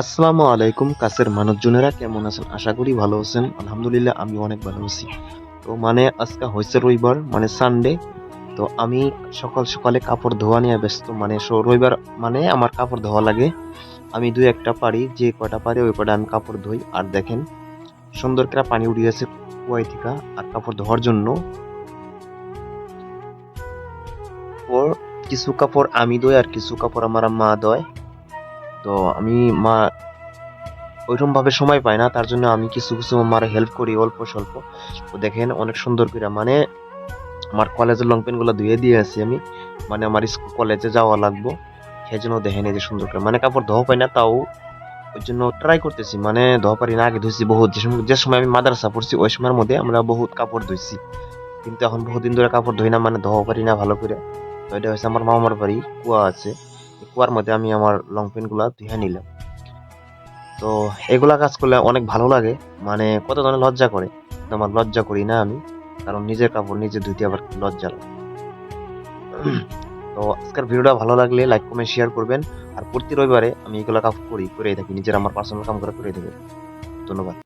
আসসালামু আলাইকুম, কাছের মানুষজনেরা কেমন আছেন? আশা করি ভালো আছেন। আলহামদুলিল্লাহ, আমি অনেক ভালো আছি। তো মানে আজকে হয়েছে রবিবার মানে সানডে তো আমি সকাল সকালে কাপড় ধোয়া নিয়ে ব্যস্ত মানে রবিবার মানে আমার কাপড় ধোয়া লাগে। আমি দুই একটা পারি যে কয়টা পারি ওই কয়টা আমি কাপড় ধুই। আর দেখেন, সুন্দর করে পানি উড়িয়েছে কুয়াই থেকে, আর কাপড় ধোয়ার জন্য। কিছু কাপড় আমি ধোই, আর কিছু কাপড় আমার মা ধোয়। তো আমি মা ওইরকম ভাবে সময় পাই না, তার জন্য আমি কিছু কিছু আমার হেল্প করি অল্প স্বল্প। তো দেখেন অনেক সুন্দর করে মানে আমার কলেজের লং প্যান্টগুলো ধুয়ে দিয়ে আছি আমি। মানে আমার স্কুল কলেজে যাওয়া লাগবো। সেই জন্য দেখেন এই যে সুন্দর করে মানে কাপড় ধোয়া পাই না, তাও ওই জন্য ট্রাই করতেছি। মানে ধোয়া পারি না, আগে ধুইছি বহুত। যে সময় যে সময় আমি মাদ্রাসা পড়ছি, ওই সময়ের মধ্যে আমরা বহুত কাপড় ধুইছি। কিন্তু এখন বহুদিন ধরে কাপড় ধুই না মানে ধোয়া পারি না ভালো করে। তো এটা হচ্ছে আমার মামার বাড়ি, কুয়া আছে। কুয়ার মধ্যে আমি আমার লং পেনগুলা ধুয়ে নিলাম। তো এগুলা কাজ করলে অনেক ভালো লাগে মানে কত ধরনের লজ্জা করে। আমার লজ্জা করি না আমি, কারণ নিজের কাপড় নিজে ধুইতে আবার লজ্জা লাগে। তো আজকের ভিডিওটা ভালো লাগলে লাইক কমেন্ট শেয়ার করবেন। আর প্রতি রবিবারে আমি এগুলা কাজ করি করে থাকি, নিজের আমার পার্সোনাল কাম করে করে থাকি। ধন্যবাদ।